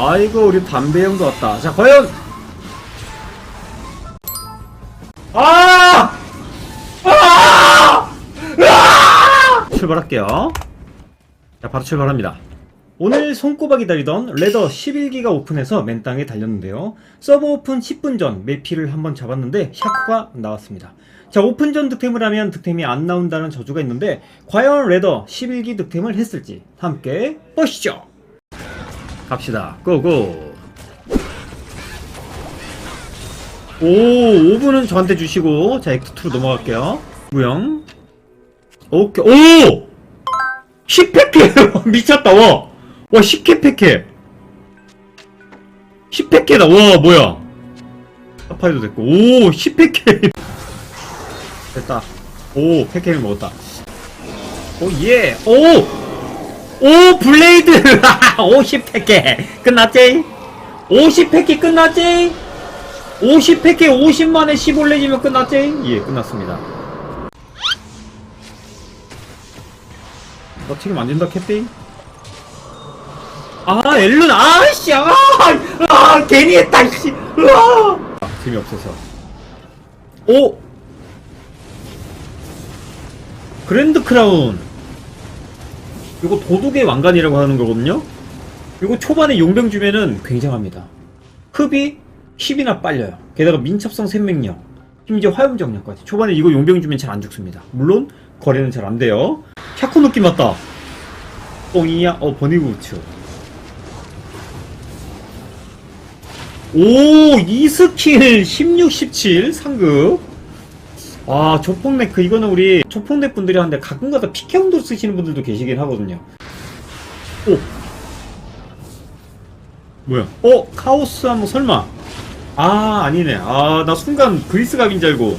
아이고 우리 담배 형도 왔다. 자 과연 아! 아! 아! 출발할게요. 자 바로 출발합니다. 오늘 손꼽아 기다리던 레더 11기가 오픈해서 맨땅에 달렸는데요. 서버 오픈 10분 전 매피를 한번 잡았는데 샤크가 나왔습니다. 자 오픈 전 득템을 하면 득템이 안 나온다는 저주가 있는데 과연 레더 11기 득템을 했을지 함께 보시죠. 갑시다. 고고. 오, 5분은 저한테 주시고 자 액트2로 넘어갈게요. 무영. 오케이. 오! 10팩해! 미쳤다, 와! 와, 10개 팩해! 10팩해다, 와, 뭐야! 사파이도 됐고, 오, 10팩해! 됐다. 오, 팩해를 먹었다. 오, 예! 오! 오, 블레이드! 50팩해! 끝났지? 50팩해 끝났지? 50팩해 50만에 15레지면 끝났지? 예, 끝났습니다. 너 지금 안 된다, 캡틴? 아, 엘룬, 아씨, 아, 아, 괜히 했다, 씨, 으아! 아, 재미없어서. 오! 그랜드 크라운. 이거 도둑의 왕관이라고 하는 거거든요? 이거 초반에 용병 주면은 굉장합니다. 흡이 10이나 빨려요. 게다가 민첩성 생명력, 심지어 화염 정력까지. 초반에 이거 용병 주면 잘 안 죽습니다. 물론 거래는 잘 안 돼요. 샤코 느낌 맞다. 뽕이야, 어 버니그 우츠. 오, 이 스킬 16, 17 상급. 아, 조폭네크 이거는 우리 조폭네 분들이 하는데 가끔가다 피케온도 쓰시는 분들도 계시긴 하거든요. 오. 뭐야? 어, 카오스 한번 설마? 아, 아니네. 아, 나 순간 그리스갑인 줄 알고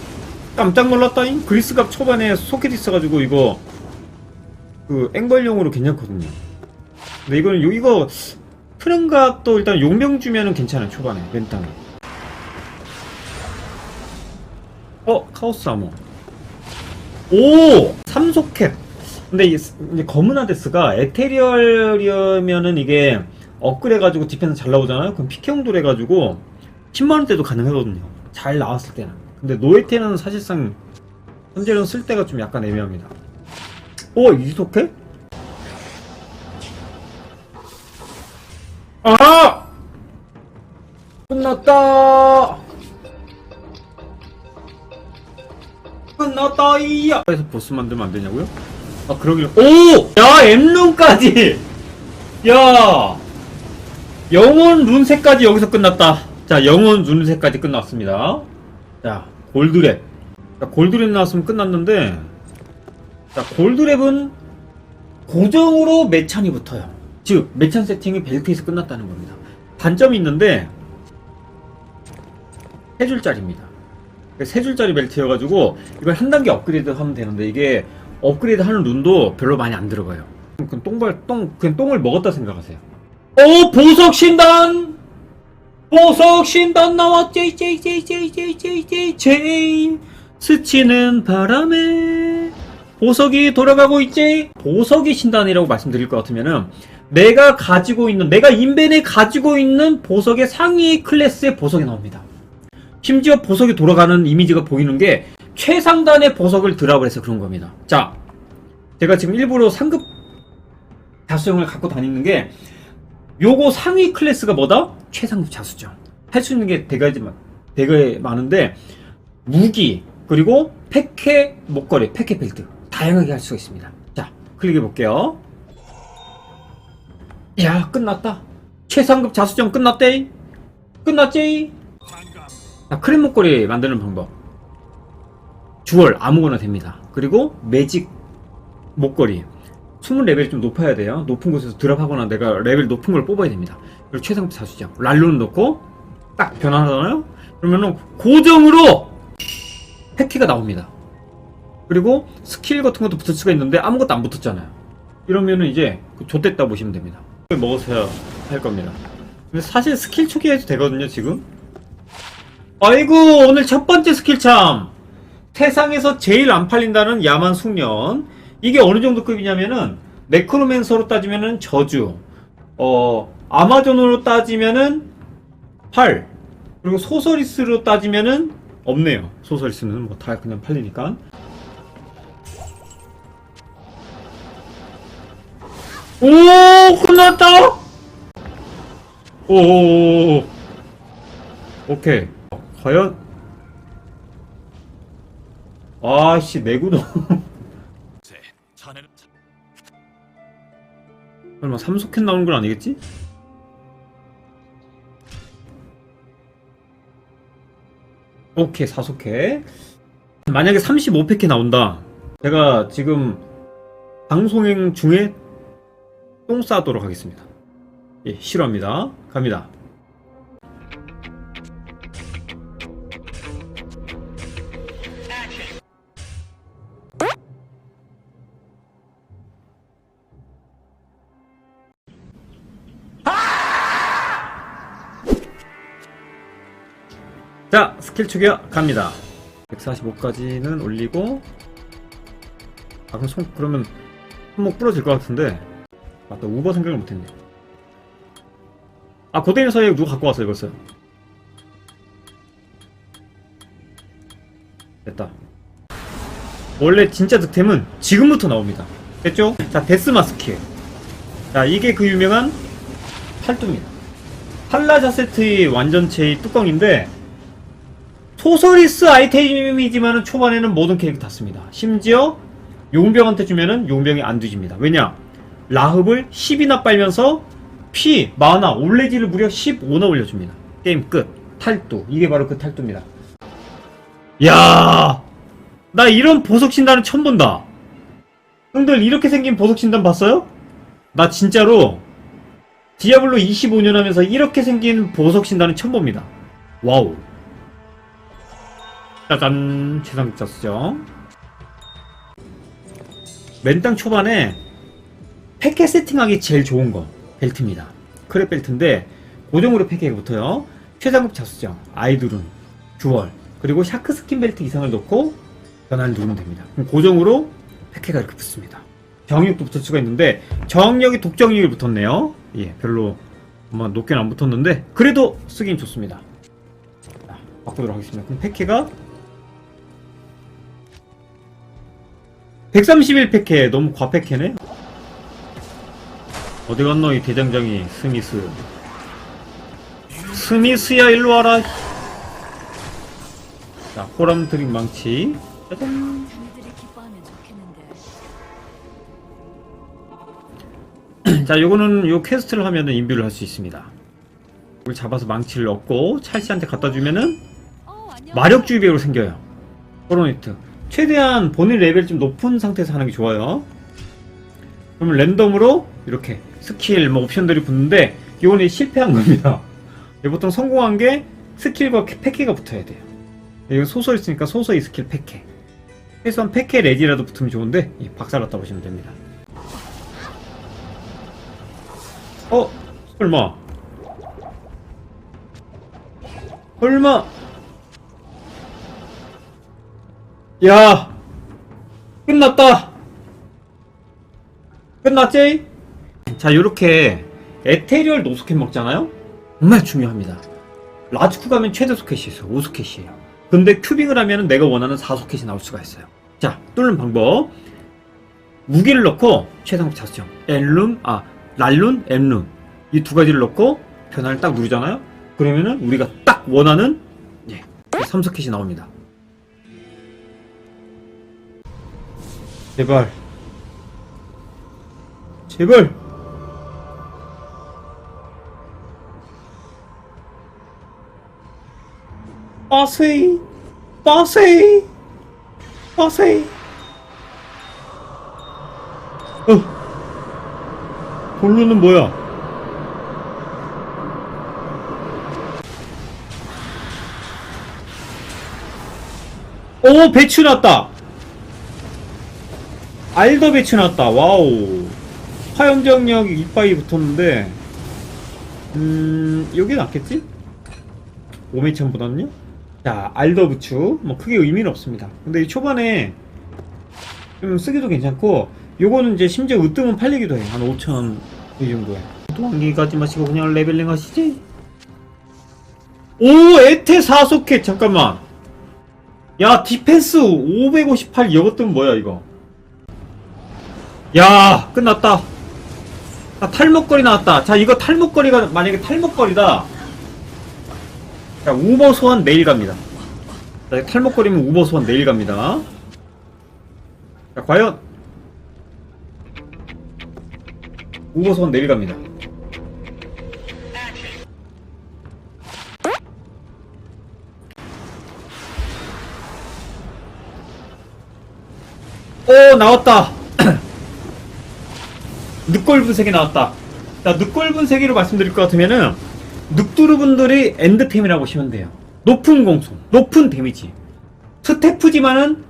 깜짝 놀랐다잉. 그리스갑 초반에 소켓 있어가지고 이거 그 앵벌용으로 괜찮거든요. 근데 이거는 요 이거 프렌갑도 일단 용병 주면은 괜찮아요 초반에 멘땅에. 어 카오스 아모. 오 삼소캡. 근데 이 스- 이제 검은 하데스가 에테리얼이면은 이게 업그레가지고 디펜스 잘 나오잖아요. 그럼 피케용돌 해가지고 10만원대도 가능하거든요. 잘 나왔을 때는. 근데 노에테는 사실상 현재는 쓸 때가 좀 약간 애매합니다. 오 이소켓? 아! 끝났다! 끝났다, 이야! 그래서 보스 만들면 안 되냐고요? 아, 그러길. 오! 야, 엠룬까지! 야! 영혼 룬색까지 여기서 끝났다. 자, 영혼 룬색까지 끝났습니다. 자, 골드랩. 자, 골드랩 나왔으면 끝났는데, 자, 골드랩은 고정으로 매찬이 붙어요. 즉, 매찬 세팅이 벨트에서 끝났다는 겁니다. 단점이 있는데, 세 줄짜리입니다. 세 줄짜리 벨트여가지고, 이걸 한 단계 업그레이드 하면 되는데, 이게 업그레이드 하는 룬도 별로 많이 안 들어가요. 그냥 똥발, 똥, 그냥 똥을 먹었다 생각하세요. 오, 보석 신단! 보석 신단 나왔지, 제이. 스치는 바람에 보석이 돌아가고 있지? 보석이 신단이라고 말씀드릴 것 같으면은 내가 가지고 있는 내가 인벤에 가지고 있는 보석의 상위 클래스의 보석이 나옵니다. 심지어 보석이 돌아가는 이미지가 보이는 게 최상단의 보석을 드랍을 해서 그런 겁니다. 자, 제가 지금 일부러 상급 자수형을 갖고 다니는 게 요거 상위 클래스가 뭐다? 최상급 자수정. 할수 있는 게 되게, 되게 많은데 무기 그리고 패케 목걸이, 패케 벨트 다양하게 할 수가 있습니다. 자, 클릭해 볼게요. 야, 끝났다. 최상급 자수정 끝났대. 끝났지? 자, 크림 목걸이 만드는 방법. 주얼 아무거나 됩니다. 그리고 매직 목걸이. 숨은 레벨이 좀 높아야 돼요. 높은 곳에서 드랍하거나 내가 레벨 높은 걸 뽑아야 됩니다. 그리고 최상급 자수정. 랄루는 넣고 딱 변환하잖아요. 그러면은 고정으로 패키가 나옵니다. 그리고 스킬 같은 것도 붙을 수가 있는데 아무것도 안 붙었잖아요. 이러면은 이제 그 좆됐다 보시면 됩니다. 먹어서야 할 겁니다. 근데 사실 스킬 초기해도 되거든요, 지금. 아이고, 오늘 첫 번째 스킬 참! 세상에서 제일 안 팔린다는 야만 숙련. 이게 어느 정도 급이냐면은, 네크로맨서로 따지면은 저주, 어, 아마존으로 따지면은 8 그리고 소서리스로 따지면은 없네요. 소서리스는 뭐 다 그냥 팔리니까. 오 끝났다! 오. 오케이 과연? 아씨 내구도 설마 3소켓 나오는 건 아니겠지? 오케이 4소켓 만약에 35팩이 나온다. 제가 지금 방송행 중에 똥 싸도록 하겠습니다. 예 싫어합니다. 갑니다 스킬 추격 갑니다. 145까지는 올리고 아 그럼 손 그러면 손목 부러질 것 같은데. 맞다 우버 생각을 못했네. 아 고대인 사이에 누가 갖고 왔어 이거어요 됐다. 원래 진짜 득템은 지금부터 나옵니다. 됐죠? 자 데스마 스킬. 자 이게 그 유명한 팔뚝입니다. 팔라자 세트의 완전체의 뚜껑인데 소서리스 아이템이지만은 초반에는 모든 캐릭터 탔습니다. 심지어 용병한테 주면은 용병이 안 뒤집니다. 왜냐? 라흡을 10이나 빨면서 피, 마나, 올레지를 무려 15나 올려줍니다. 게임 끝. 탈두. 이게 바로 그 탈두입니다. 야, 나 이런 보석 신단은 처음 본다. 형들 이렇게 생긴 보석 신단 봤어요? 나 진짜로 디아블로 25년 하면서 이렇게 생긴 보석 신단은 처음 봅니다. 와우. 짜잔. 최상자 수정 맨땅 초반에 패켓 세팅하기 제일 좋은 거 벨트입니다. 크랩 벨트인데 고정으로 패켓이 붙어요. 최상급 자수정 아이돌은 듀얼 그리고 샤크 스킨 벨트 이상을 넣고 변환을 누르면 됩니다. 고정으로 패켓가 이렇게 붙습니다. 저항력도 붙을 수가 있는데 저항력이 독저항력이 붙었네요. 예 별로 아마 높게는 안 붙었는데 그래도 쓰긴 좋습니다. 자, 바꾸도록 하겠습니다. 그럼 패켓가 131패캐 너무 과패캐네? 어디 갔노 이 대장장이 스미스? 스미스야 일로 와라. 자 호람 드림 망치. 짜잔. 자 요거는 요 퀘스트를 하면은 인뷰를 할 수 있습니다. 이걸 잡아서 망치를 얻고 찰씨한테 갖다 주면은 어, 안녕. 마력 주의배우로 생겨요. 코로네트 최대한 본인 레벨이 좀 높은 상태에서 하는 게 좋아요. 그러면 랜덤으로 이렇게 스킬 뭐 옵션들이 붙는데 이거는 실패한 겁니다. 보통 성공한 게 스킬과 패키가 붙어야 돼요. 이건 소서 있으니까 소서의 스킬 패키. 최소한 패키 레지라도 붙으면 좋은데 예, 박살났다 보시면 됩니다. 어? 설마. 설마 야 끝났다. 끝났지? 자 요렇게 에테리얼 노스켓 먹잖아요? 정말 중요합니다. 라츠쿠 가면 최대 소켓이 있어요. 5소켓이에요. 근데 큐빙을 하면 내가 원하는 4소켓이 나올 수가 있어요. 자 뚫는 방법. 무기를 넣고 최상급 자수정 엘룬 아 랄룬 엠룬 이두 가지를 넣고 변화를 딱 누르잖아요? 그러면은 우리가 딱 원하는 예 3소켓이 나옵니다 제발. 제발. 빠세이 빠세이 빠세이. 어. 볼루는 뭐야? 오 배추 났다 알더 배치 나왔다. 와우. 화염정력 이빠이 붙었는데, 음, 여기 낫겠지? 오메천보다는요? 자, 알더 부추. 뭐, 크게 의미는 없습니다. 근데 이 초반에 좀 쓰기도 괜찮고, 요거는 이제 심지어 으뜸은 팔리기도 해. 한 5천 이 정도에. 도망기 가지 마시고 그냥 레벨링 하시지 오 에테 사속해 잠깐만 야 디펜스 558 이것들은 뭐야 이거 야 끝났다. 자 탈목걸이 나왔다. 자 이거 탈목걸이가 만약에 탈목걸이다. 자 우버 소환 내일 갑니다. 자 탈목걸이면 우버 소환 내일 갑니다. 자 과연 우버 소환 내일 갑니다. 오 나왔다 늑골 분쇄기 나왔다. 자 늑골 분쇄기로 말씀드릴 것 같으면은 늑두루 분들이 엔드템이라고 보시면 돼요. 높은 공속 높은 데미지. 스태프지만은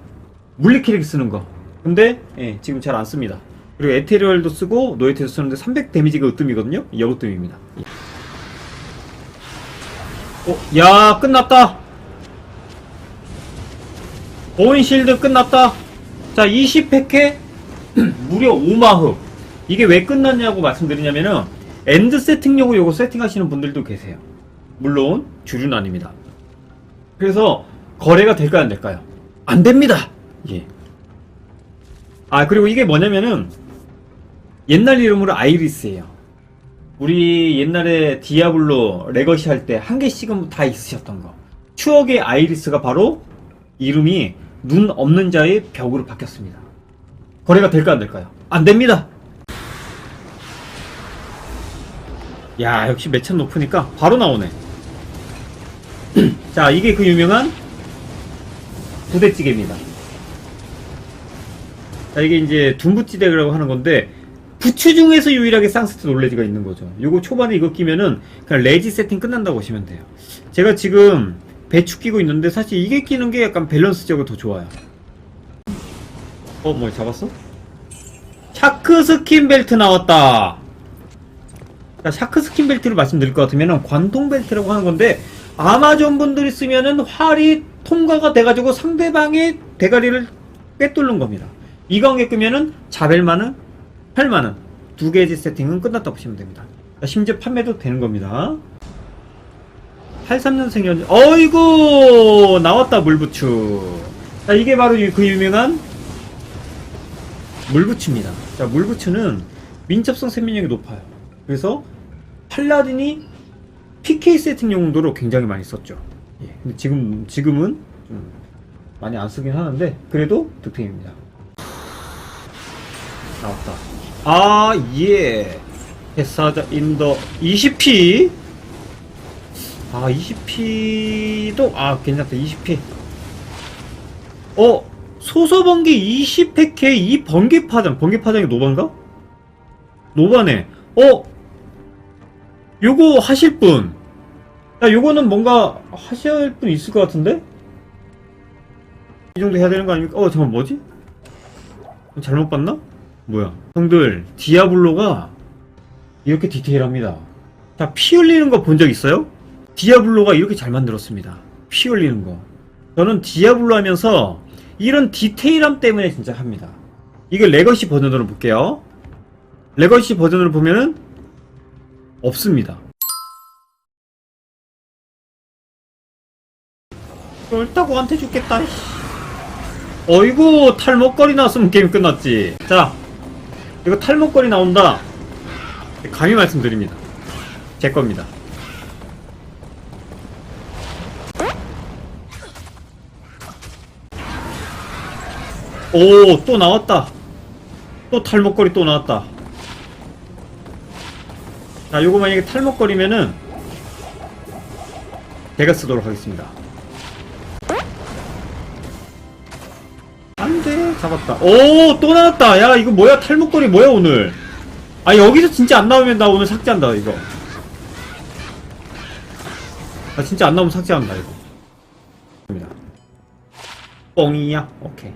물리키를 쓰는 거. 근데 예, 지금 잘 안 씁니다. 그리고 에테리얼도 쓰고 노에테도 쓰는데 300 데미지가 으뜸이거든요. 여으뜸입니다. 어, 야 끝났다. 보인 실드 끝났다. 자 20팩에 무려 5마흡 이게 왜 끝났냐고 말씀드리냐면은 엔드 세팅용으로 요거 세팅하시는 분들도 계세요. 물론 주류는 아닙니다. 그래서 거래가 될까요 안 될까요? 안 됩니다. 예. 아 그리고 이게 뭐냐면은 옛날 이름으로 아이리스예요. 우리 옛날에 디아블로 레거시 할 때 한 개씩은 다 있으셨던 거. 추억의 아이리스가 바로 이름이 눈 없는 자의 벽으로 바뀌었습니다. 거래가 될까 안 될까요? 안 됩니다 야 역시 매참 높으니까 바로 나오네. 자 이게 그 유명한 부대찌개입니다. 자 이게 이제 둔부찌개라고 하는 건데 부추 중에서 유일하게 쌍스트 놀레지가 있는 거죠. 요거 초반에 이거 끼면은 그냥 레지 세팅 끝난다고 보시면 돼요. 제가 지금 배추 끼고 있는데 사실 이게 끼는 게 약간 밸런스적으로 더 좋아요. 어 뭐 잡았어? 샤크 스킨 벨트 나왔다. 자, 샤크 스킨 벨트를 말씀드릴 것 같으면 관통 벨트라고 하는 건데 아마존 분들이 쓰면은 활이 통과가 돼가지고 상대방의 대가리를 꿰뚫는 겁니다. 이광에 끄면은 자벨만은 8만원 두 개지 세팅은 끝났다 보시면 됩니다. 자, 심지어 판매도 되는 겁니다. 83년생이었는데 어이구 나왔다 물부추 자 이게 바로 유- 그 유명한 물부추입니다. 자 물부추는 민첩성 생명력이 높아요. 그래서 팔라딘이 PK 세팅 용도로 굉장히 많이 썼죠. 예, 근데 지금 지금은 좀 많이 안 쓰긴 하는데 그래도 득템입니다. 나왔다. 아 예. 패사자 인더 20p. 아 20p도 아 괜찮다 20p. 어 소서번개 20팩에 이 번개 파장 번개 파장이 노반가? 노바네. 어? 요거 하실 분. 야, 요거는 뭔가 하실 분 있을 것 같은데? 이 정도 해야 되는 거 아닙니까? 어, 잠깐 뭐지? 잘못 봤나? 뭐야? 형들, 디아블로가 이렇게 디테일합니다. 자, 피 흘리는 거 본 적 있어요? 디아블로가 이렇게 잘 만들었습니다. 피 흘리는 거. 저는 디아블로 하면서 이런 디테일함 때문에 진짜 합니다. 이게 레거시 버전으로 볼게요. 레거시 버전으로 보면은 없습니다. 옳다고 한테 죽겠다. 씨. 어이구 탈목걸이 나왔으면 게임 끝났지. 자, 이거 탈목걸이 나온다. 감히 말씀드립니다. 제 겁니다. 오, 또 나왔다. 또 탈목걸이 또 나왔다. 자, 요거 만약에 탈목걸이면은 제가 쓰도록 하겠습니다. 안 돼. 잡았다. 오, 또 나왔다. 야, 이거 뭐야? 탈목걸이 뭐야, 오늘? 아, 여기서 진짜 안 나오면 나 오늘 삭제한다, 이거. 나 진짜 안 나오면 삭제한다, 이거. 뻥이야? 오케이.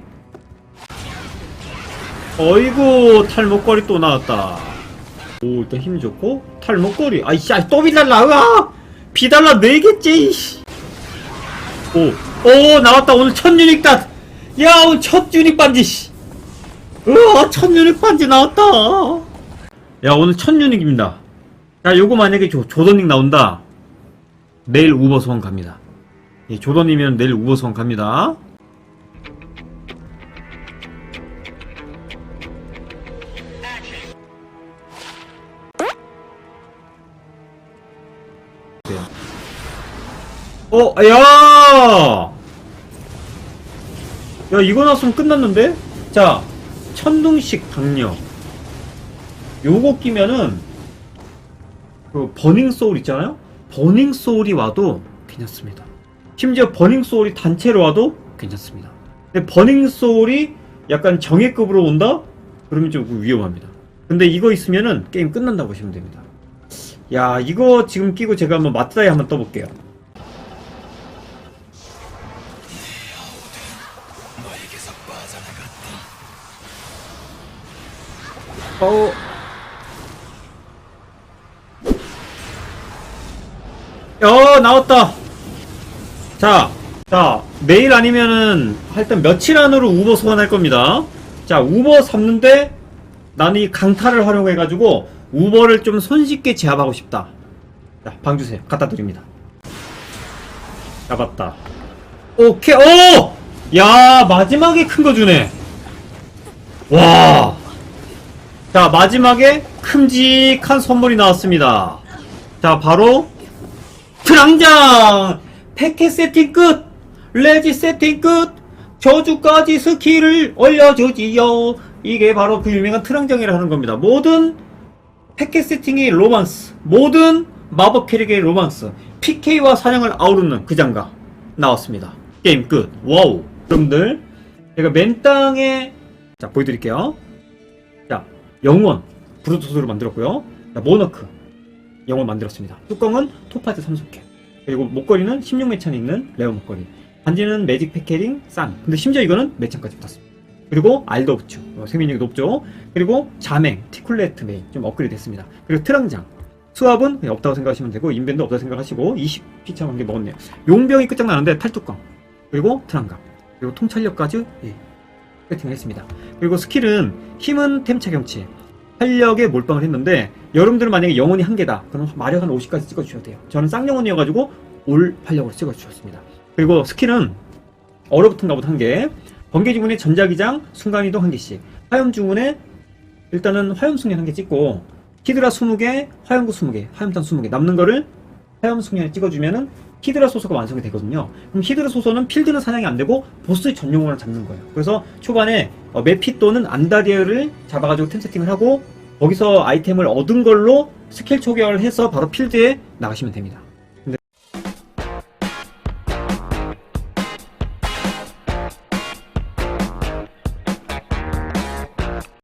어이구, 탈목걸이 또 나왔다. 오, 일단 힘 좋고, 탈목걸이. 아이씨, 아이, 또 비달라, 으아! 비달라 4개째, 이씨. 오, 오, 나왔다. 오늘 첫 유닉다. 야, 오늘 첫 유닉 반지, 씨. 으아, 첫 유닉 반지 나왔다. 야, 오늘 첫 유닉입니다. 자, 요거 만약에 조, 조던닝 나온다. 내일 우버 소원 갑니다. 예, 조던이면 내일 우버 소원 갑니다. 어, 야! 야, 이거 나왔으면 끝났는데? 자, 천둥식 강력. 요거 끼면은, 그, 버닝 소울 있잖아요? 버닝 소울이 와도 괜찮습니다. 심지어 버닝 소울이 단체로 와도 괜찮습니다. 근데 버닝 소울이 약간 정예급으로 온다? 그러면 좀 위험합니다. 근데 이거 있으면은 게임 끝난다고 보시면 됩니다. 야, 이거 지금 끼고 제가 한번 맞다이 한번 떠볼게요. 어. 어, 나왔다. 자, 자, 내일 아니면은 하여튼 며칠 안으로 우버 소환할 겁니다. 자, 우버 잡는데 나는 이 강타를 활용해가지고 우버를 좀 손쉽게 제압하고 싶다. 자, 방 주세요. 갖다 드립니다. 잡았다. 오케이, 오! 야, 마지막에 큰 거 주네. 와. 자, 마지막에 큼직한 선물이 나왔습니다. 자, 바로 트랑장! 패켓 세팅 끝! 레지 세팅 끝! 저주까지 스킬을 올려주지요! 이게 바로 그 유명한 트랑장이라 하는 겁니다. 모든 패켓 세팅의 로만스, 모든 마법 캐릭의 로만스, PK와 사냥을 아우르는 그 장갑 나왔습니다. 게임 끝. 와우. 여러분들, 제가 맨 땅에, 자, 보여드릴게요. 자, 영원 브루토스로 만들었고요. 자, 모너크 영원 만들었습니다. 뚜껑은 토파즈 3속캡 그리고 목걸이는 16매찬 있는 레어 목걸이. 반지는 매직 패케링 싼. 근데 심지어 이거는 매찬까지 붙었습니다. 그리고 알더우츠 어, 생명력이 높죠. 그리고 자맹 티쿨레트 메인 좀 업그레이드 됐습니다. 그리고 트랑장 수압은 그냥 없다고 생각하시면 되고 인벤도 없다고 생각하시고 20피차 한개 먹었네요. 용병이 끝장나는데 탈뚜껑 그리고 트랑감 그리고 통찰력까지 예, 세팅을 했습니다. 그리고 스킬은 힘은 템차 경치, 활력에 몰빵을 했는데 여러분들은 만약에 영혼이 한 개다. 그럼 마력 한 50까지 찍어주셔야 돼요. 저는 쌍영혼이어가지고 올 활력으로 찍어주셨습니다. 그리고 스킬은 얼어붙은가 보다 한 개, 번개지문의 전자기장, 순간이동 한 개씩, 화염 주문에 일단은 화염 숙련 한 개 찍고 히드라 20개, 화염구 20개, 화염탄 20개 남는 거를 화염 숙련에 찍어주면은 히드라 소서가 완성이 되거든요. 그럼 히드라 소서는 필드는 사냥이 안 되고 보스의 전용으로 잡는 거예요. 그래서 초반에 어, 메피 또는 안다리아를 잡아가지고 템 세팅을 하고 거기서 아이템을 얻은 걸로 스킬 초기화를 해서 바로 필드에 나가시면 됩니다.